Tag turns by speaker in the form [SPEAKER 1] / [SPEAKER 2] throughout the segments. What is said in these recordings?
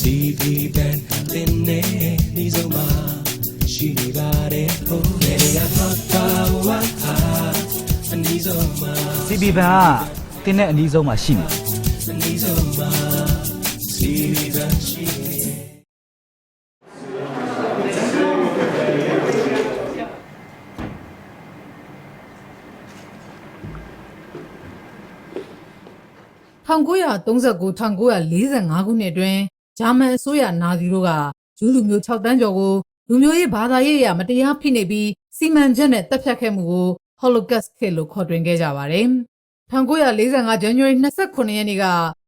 [SPEAKER 1] CB band တင်နေဒီဆုံးမှာရှိနေပါတယ်ဟိုနေရာတော့ပါဝါဟာအနီးဆုံးမှာ
[SPEAKER 2] CB ဘန်ကတင်းတဲ့အနီးဆုံးမှာရှိနေတယ်
[SPEAKER 1] အနီးဆုံးမှာ CB band ရှိနေ
[SPEAKER 3] 1939-1945ခုနှစ်အတွင်း ဂျာမန်အစိုးရနာဇီတို့ကဂျူးလူမျိုး6တန်းကျော်ကိုလူမျိုးရေးဘာသာရေးအရမတရားဖိနှိပ်ပြီးစီမံချက်နဲ့တပ်ဖြတ်ခဲ့မှုကို Holocaust ခေတ်လို့ခေါ်တွင်ခဲ့ကြပါတယ်။1945 January 29ရက်နေ့က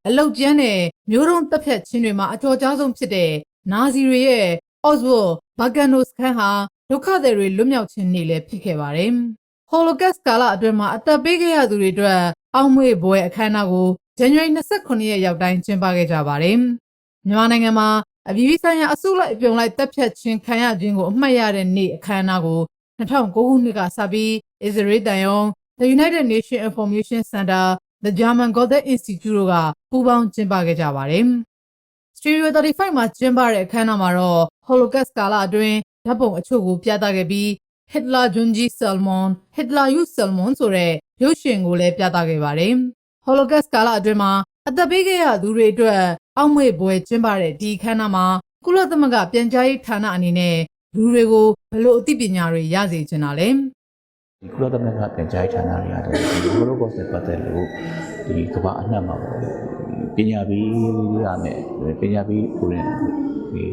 [SPEAKER 3] အလောက်ကျန်းတဲ့မျိုးတုံးတပ်ဖြတ်ခြင်းတွေမှာအကြောကြားဆုံးဖြစ်တဲ့နာဇီတွေရဲ့ Auschwitz Birkenau စခန်းဟာဒုက္ခသည်တွေလွတ်မြောက်ခြင်းနေ့လည်းဖြစ်ခဲ့ပါတယ်။ Holocaust ကာလအတွင်းမှာအသက်ပေးခဲ့ရသူတွေအတွက်အောက်မေ့ပွဲအခမ်းအနားကို January 29ရက်ရောက်တိုင်းကျင်းပခဲ့ကြပါတယ်။ မြန်မာနိုင်ငံမှာအပြည်ပြည်ဆိုင်ရာအစုလိုက်အပြုံလိုက်တပ်ဖြတ်ခြင်းခံရခြင်းကိုအမှတ်ရတဲ့နေ့အခမ်းအနားကို2009ခုနှစ်ကစပြီး Israel တန်ယုံ The United Nations Information Center The German Gothic Institute တို့ကပူးပေါင်းကျင်းပခဲ့ကြပါတယ်။ Stereo 35မှာကျင်းပတဲ့အခမ်းအနားမှာတော့ Holocaust ကာလအတွင်းဓာတ်ပုံအချို့ကိုပြသခဲ့ပြီး Hitler Junji Salmon Hitler You Salmon ဆိုတဲ့ရုပ်ရှင်ကိုလည်းပြသခဲ့ပါတယ်။ Holocaust ကာလအတွင်းမှာအသက်ပေးခဲ့ရသူတွေအတွက် အောက်မေ့ပွဲကျင်းပတဲ့ဒီအခမ်းအနားမှာကုလသမဂ္ဂပြန်ကြားရေးဌာနအနေနဲ့လူတွေကိုဘယ်လိုအသိပညာတွေရစေချင်တာလဲ
[SPEAKER 4] ဒီကုလသမဂ္ဂပြန်ကြားရေးဌာနတွေကလည်းဒီ Holocaust နဲ့ပတ်သက်လို့ဒီကမ္ဘာအနှံ့မှာပေါ့ပညာပေးရမယ်ပညာပေးကိုရင်ဒီ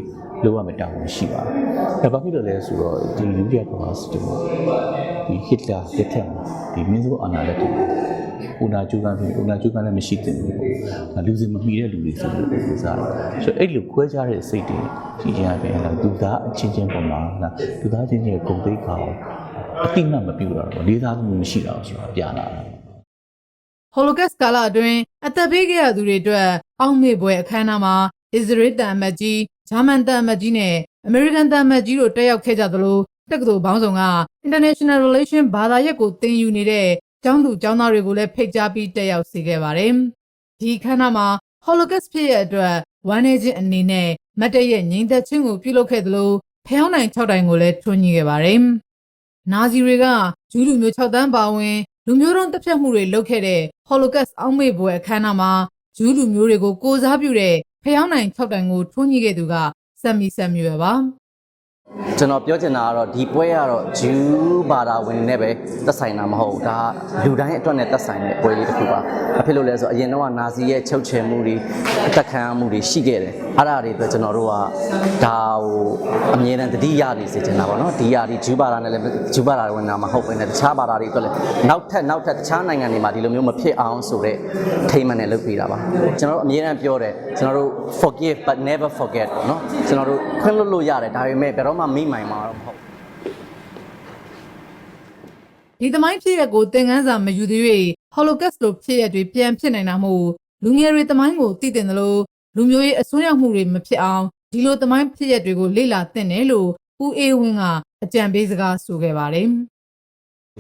[SPEAKER 4] လိုရမယ်တောင်းရှိပါတယ်။ဒါဘာဖြစ်လို့လဲဆိုတော့ဒီလူတွေကကမ္ဘာစစ်မှာဒီ Hitler လက်ထက်မှာဒီမင်းစုအာဏာလက်ထ က်မှာဦးနာကျူကန်ပြီးဦးနာကျူကန်လည်းမရှိတဲ့ဘူး။ဒါလူစင်မမီတဲ့လူတွေဆိုလို့ပြောစားတယ်။ဆိုတော့အဲ့လိုခွဲခြားတဲ့စိတ်တွေကြီးကြပဲလားလူသားအချင်းချင်းပုံမှာလားလူသားချင်းချင်းဂုဏ်သိက္ခာကိုအတိမတ်မပြူတာတော့လေးစားမှုမရှိတာဆိုတာပြလာတာ
[SPEAKER 3] Holocaust ကာလအတွင်းအသက်ပေးခဲ့ရသူတွေအတွက်အောက်မေ့ပွဲအခမ်းအနားမှာ Israel တန်အမတ်ကြီးဂျာမန်တန်အမတ်ကြီးနဲ့ American တန်အမတ်ကြီးတို့တက်ရောက်ခဲ့ကြသလိုတက္ကသိုလ်ပေါင်းစုံက International Relation ဘာသာရပ်ကိုသင်ယူနေတဲ့ ကျောင်းသူကျောင်းသားတွေကိုလည်းဖိတ်ကြားပြီးတက်ရောက်စေခဲ့ပါတယ်။ဒီအခမ်းအနားမှာ Holocaust ဖြစ်ရအတွက်ဝမ်းနည်းခြင်းအနေနဲ့မတ်တရဲ့ငြိမ်သက်ခြင်းကိုပြုလုပ်ခဲ့သလိုဖျောင်းနိုင်6တိုင်ကိုလည်းထွန်းညှိခဲ့ပါတယ်။နာဇီတွေကဂျူးလူမျိုး6တန်းပါဝင်လူမျိုးတုံးတပ်ဖြတ်မှုတွေလုပ်ခဲ့တဲ့ Holocaust အောက်မေ့ပွဲအခမ်းအနားမှာဂျူးလူမျိုးတွေကိုကိုစားပြုတဲ့ဖျောင်းနိုင်6တိုင်ကိုထွန်းညှိခဲ့သူကစက်မီစက်မျိုးပဲပါ
[SPEAKER 5] ကျွန်တော်ပြောချင်တာကတော့ဒီပွဲကတော့ဂျူးဘာသာဝင်နဲ့ပဲသက်ဆိုင်တာမဟုတ်ဘူးဒါကလူတိုင်းအတွက်နဲ့သက်ဆိုင်တဲ့ပွဲလေးတစ်ခုပါဘာဖြစ်လို့လဲဆိုတော့အရင်တော့ကနာဇီရဲ့ချုပ်ချယ်မှုတွေအသက်ခံရမှုတွေရှိခဲ့တယ်အဲ့ဒါတွေအတွက်ကျွန်တော်တို့ကဒါဟိုအမြဲတမ်းတတိယနေစေချင်တာပေါ့နော်ဒီဟာဒီဂျူးဘာသာနဲ့လည်းဂျူးဘာသာဝင်တာမဟုတ်ဘဲနဲ့တခြားဘာသာတွေအတွက်လည်းနောက်ထပ်နောက်ထပ်တခြားနိုင်ငံတွေမှာဒီလိုမျိုးမဖြစ်အောင်ဆိုတော့ထိမှန်နဲ့လုပ်ပေးတာပါကျွန်တော်တို့အမြဲတမ်းပြောတယ်ကျွန်တော်တို့ forgive but never forget ပေါ့နော်ကျွန်တော်တို့ခွင့်လွတ်လို့ရတယ်ဒါပေမဲ့ဘယ်တော့မှမိမိုင်မှာတော့မဟုတ်
[SPEAKER 3] ဒီသမိုင်းဖြစ်ရက်ကိုသင်ခန်းစာမယူသေး၍ Holocaust လိုဖြစ်ရက်တွေပြန်ဖြစ်နိုင်တာမို့လူငယ်တွေသမိုင်းကိုသိတင်တယ်လို့လူမျိုးရေးအစွန်းရောက်မှုတွေမဖြစ်အောင်ဒီလိုသမိုင်းဖြစ်ရက်တွေကိုလေ့လာသင့်တယ်လို့ဦးအေးဝင်းကအကြံပေးစကားဆိုခဲ့ပါတယ်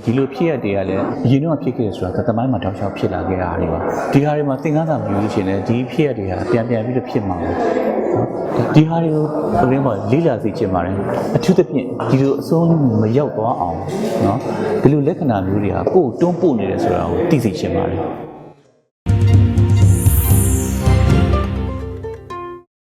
[SPEAKER 4] ဒီလိုဖြစ်ရတွေကလည်းအရင်တော့ဖြစ်ခဲ့ဆိုတာသမိုင်းမှာတောက်လျှောက်ဖြစ်လာခဲ့တာတွေပါဒီဟာတွေမှာသင်္ကန်းစာမယူလို့ရှိရင်လည်းဒီဖြစ်ရတွေကပြန်ပြန်ပြီးတော့ဖြစ်မှာပေါ့နော် ဒီဟာတွေကိုဘယ်လိုမှလေးလာစေချင်ပါတယ်အထူးသဖြင့်ဒီလိုအဆုံးမရောက်သွားအောင်နော်ဒီလိုလက္ခဏာမျိုးတွေကကိုယ်တွန်းပို့နေတယ်ဆိုတာကိုသိစေချင်ပါတယ်